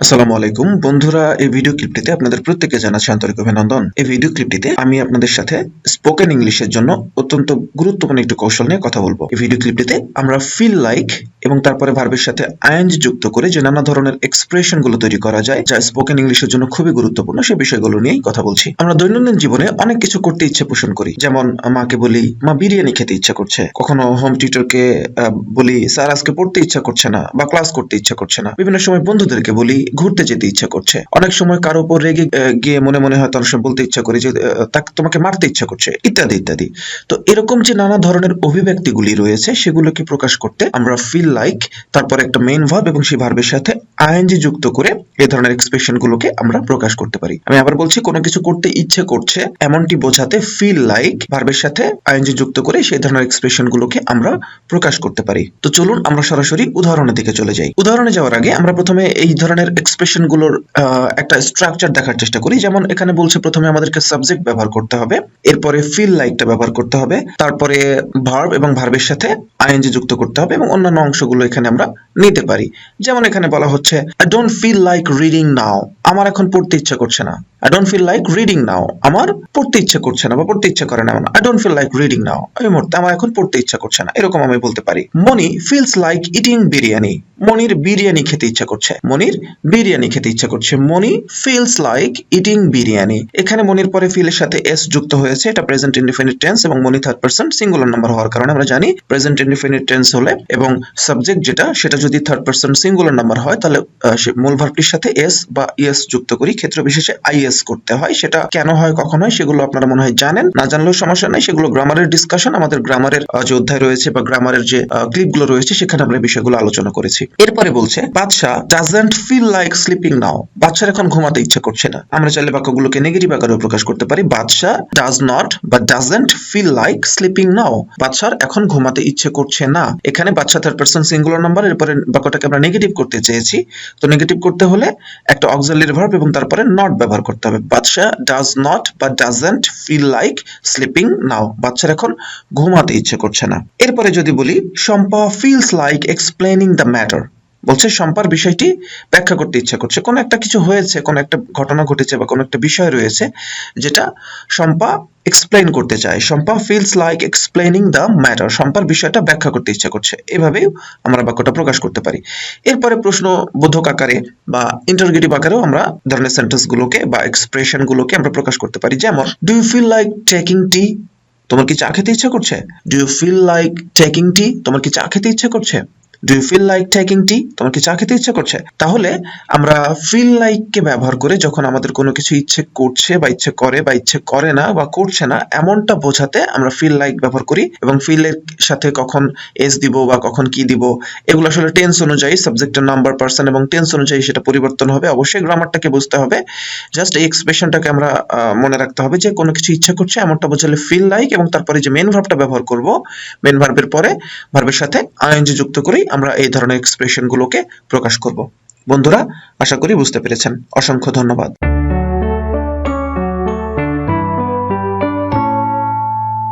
আসসালামু আলাইকুম। বন্ধুরা, এই ভিডিও ক্লিপটিতে আপনাদের প্রত্যেককে জানাচ্ছি আন্তরিক অভিনন্দন। এই ভিডিও ক্লিপটিতে আমি আপনাদের সাথে স্পোকেন ইংলিশের জন্য অত্যন্ত গুরুত্বপূর্ণ একটি কৌশল নিয়ে কথা বলব। এই ভিডিও ক্লিপটিতে আমরা ফিল লাইক এবং তারপরে ভার্বের সাথে আইএনজি যুক্ত করে যে নানা ধরনের এক্সপ্রেশনগুলো তৈরি করা যায়, যা স্পোকেন ইংলিশের জন্য খুবই গুরুত্বপূর্ণ সেই বিষয়গুলো নিয়েই কথা বলছি। আমরা দৈনন্দিন জীবনে অনেক কিছু করতে ইচ্ছে পোষণ করি। যেমন, মাকে বলি, মা, বিরিয়ানি খেতে ইচ্ছা করছে। কখনো হোম টিউটরকে বলি, স্যার, আজকে পড়তে ইচ্ছা করছে না বা ক্লাস করতে ইচ্ছা করছে না। বিভিন্ন সময় বন্ধুদেরকে বলি, ঘুরতে যেতে ইচ্ছা করছে। অনেক সময় কারও উপর রেগে গিয়ে মনে মনে হয়তো অনেক সময় বলতে ইচ্ছা করি যে তাকে তোমাকে মারতে ইচ্ছা করছে। ইত্যাদি ইত্যাদি। তো এরকম যে নানা ধরনের অভিব্যক্তিগুলি রয়েছে, সেগুলোকে প্রকাশ করতে আমরা ফিল লাইক তারপর একটা মেইন ভার্ব এবং সেই ভার্বের সাথে আইএনজি যুক্ত করে এই ধরনের এক্সপ্রেশন গুলোকে আমরা প্রকাশ করতে পারি। আমি আবার বলছি কোনো কিছু করতে ইচ্ছে করছে এমনটি বোঝাতে ফিল লাইক ভার্বের সাথে আইএনজি যুক্ত করে সেই ধরনের এক্সপ্রেশন গুলোকে আমরা প্রকাশ করতে পারি। তো চলুন আমরা সরাসরি উদাহরণের দিকে চলে যাই। উদাহরণে যাওয়ার আগে আমরা প্রথমে এই ধরনের এক্সপ্রেশনগুলোর আহ, একটা স্ট্রাকচার দেখার চেষ্টা করি। যেমন এখানে বলছে প্রথমে আমাদেরকে সাবজেক্ট ব্যবহার করতে হবে এরপরে ফিল লাইকটা ব্যবহার করতে হবে তারপরে ভার্ব এবং ভার্বের সাথে আইএনজি যুক্ত করতে হবে এবং অন্যান্য অংশগুলো এখানে আমরা নিতে পারি। যেমন এখানে বলা হচ্ছে I don't feel like reading now আমার এখন পড়তে ইচ্ছা করছে না। I don't feel like reading now আমার পড়তে ইচ্ছা করছে না বা পড়তে ইচ্ছা করে না I don't feel like reading now এই মুহূর্তে আমার এখন পড়তে ইচ্ছা করছে না। এরকম আমি বলতে পারি। Moni feels like eating biryani মনির বিরিয়ানি খেতে ইচ্ছা করছে। মনির বিরিয়ানি খেতে ইচ্ছা করছে। Moni feels like eating biryani এখানে মনির পরে ফিলের সাথে এস যুক্ত হয়েছে। এটা প্রেজেন্ট ইনডিফিনিট টেন্স এবং Moni third person singular number হওয়ার কারণে আমরা জানি প্রেজেন্ট ইনডিফিনিট টেন্স হলে এবং সাবজেক্ট যেটা, সেটা যদি থার্ড পারসন সিঙ্গুলার নাম্বার হয়, তাহলে মূল ভার্বটির সাথে এস বা ইএস যুক্ত করি, ক্ষেত্র বিশেষে আইএস করতে হয়, সেটা কেন হয়, কখন হয়, সেগুলো আপনারা মনে হয় জানেন। না জানলেও সমস্যা নাই, সেগুলো গ্রামারের ডিসকাশন আমাদের গ্রামারের যে অধ্যায় রয়েছে বা গ্রামারের যে ক্লিপগুলো রয়েছে, সেখানে আমরা বিষয়গুলো আলোচনা করেছি। এরপরে বলছে Badsha doesn't feel like sleeping now বাচ্চার এখন ঘুমাতে ইচ্ছে করছে না। আমরা চাইলে বাক্যগুলোকে নেগেটিভ আকারে প্রকাশ করতে পারি। বাদশা ডাজ নট বা doesn't feel like sleeping now বাচ্চার এখন ঘুমাতে ইচ্ছে করছে না। এখানে বাচ্চা থার্ড পারসন সিঙ্গুলার নাম্বার এরপরে বাক্যটাকে আমরা নেগেটিভ করতে চেয়েছি। তো নেগেটিভ করতে হলে একটা অক্সিলারি ভার্ব এবং তারপরে নট ব্যবহার করতে হবে বাচ্চা ডাজ নট বা doesn't feel like sleeping now বাচ্চার এখন ঘুমাতে ইচ্ছে করছে না। এরপরে যদি বলি, Shampa feels like explaining the matter বলছে সম্পার বিষয়টি ব্যাখ্যা করতে ইচ্ছা করছে। কোনো একটা কিছু হয়েছে, কোনো একটা ঘটনা ঘটেছে বা কোনো একটা বিষয় রয়েছে যেটা সম্পা এক্সপ্লেইন করতে চায়। Shampa feels like explaining the matter সম্পার বিষয়টা ব্যাখ্যা করতে ইচ্ছা করছে। এভাবেই আমরা বাক্যটা প্রকাশ করতে পারি। এরপরে প্রশ্ন বোধক আকারে বা ইন্টারগেটিভ আকারেও আমরা ধরনের সেন্টেন্স গুলোকে বা এক্সপ্রেশন গুলোকে আমরা প্রকাশ করতে পারি। যেমন do you feel like taking tea তোমার কি চা খেতে ইচ্ছা করছে? Do you feel like taking tea তোমার কি চা খেতে ইচ্ছা করছে? Do you feel like taking tea তোমার কি চা খেতে ইচ্ছা করছে? তাহলে আমরা ফিল লাইক কে ব্যবহার করে যখন আমাদের কোনো কিছু ইচ্ছে করছে বা ইচ্ছে করে বা ইচ্ছে করে না বা করছে না, এমনটা বোঝাতে আমরা ফিল লাইক ব্যবহার করি এবং ফিল এর সাথে কখন এস দিব বা কখন কি দিব, এগুলো আসলে টেন্স অনুযায়ী সাবজেক্টের নাম্বার পার্সন এবং টেন্স অনুযায়ী সেটা পরিবর্তন হবে। অবশ্যই গ্রামারটাকে বুঝতে হবে। জাস্ট এই এক্সপ্রেশনটাকে আমরা মনে রাখতে হবে যে কোনো কিছু ইচ্ছা করছে এমনটা বোঝালে ফিল লাইক এবং তারপরে যে মেন ভার্বটা ব্যবহার করব মেন ভার্বের পরে ভার্বের সাথে আইএনজি যুক্ত করেই আমরা এই ধরনের এক্সপ্রেশনগুলোকে প্রকাশ করব। বন্ধুরা আশা করি বুঝতে পেরেছেন। অসংখ্য ধন্যবাদ।